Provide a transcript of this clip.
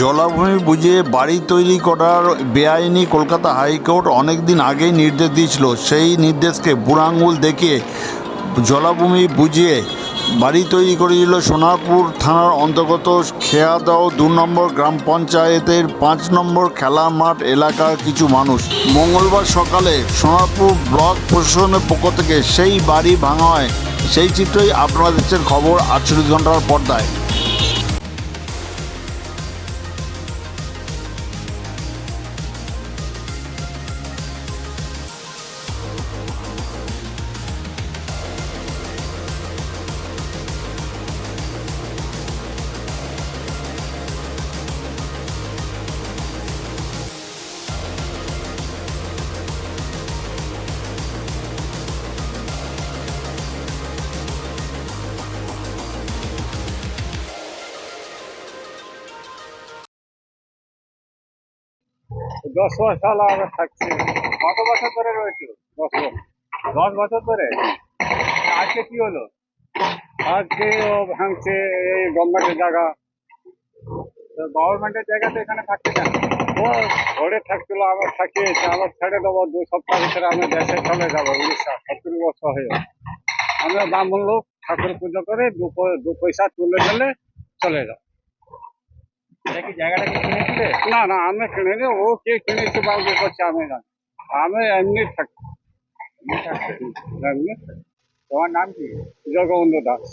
জলাভূমি বুঝিয়ে বাড়ি তৈরি করার বেআইনি কলকাতা হাইকোর্ট অনেক দিন আগেই নির্দেশ দিয়েছিল। সেই নির্দেশকে বুড়াঙ্গুল দেখিয়ে জলাভূমি বুঝিয়ে বাড়ি তৈরি করেছিল সোনারপুর থানার অন্তর্গত খেয়াদাও দু নম্বর গ্রাম পঞ্চায়েতের পাঁচ নম্বর খেলা মাঠ এলাকার কিছু মানুষ। মঙ্গলবার সকালে সোনারপুর ব্লক প্রশাসনের পক্ষ থেকে সেই বাড়ি ভাঙা হয় সেই চিত্রই আপনারা দেখছেন খবর আটচল্লিশ ঘণ্টার পর্দায়। দশ বছর আমরা থাকছি। কত বছর ধরে রয়েছে? দশ বছর। দশ বছর ধরে? আজকে কি হলো? আজকে ও ভাঙছে এই গভর্নমেন্টের জায়গা। তো গভর্নমেন্টের জায়গাতে এখানে থাকছে কেন ও ঘরে থাকছিল আমরা থাকিয়েছি, আবার ছেড়ে দেবো, দু সপ্তাহ ভিতরে আমি দেশে চলে যাব, উড়িষ্যা, সত্তর বছর হয়ে। আমরা ব্রাহ্মণ লোক, ঠাকুর পুজো করে দু পয়সা তুলে দিলে চলে যাও এটা কি জায়গাটা কি কিনেছিলে না না আমি কিনিনি। ও কে কিনেছে বা কে করছে আমি জানি আমি এমনি থাকি। এমনি থাকি। তোমার নাম কি? জগবন্ধু দাস।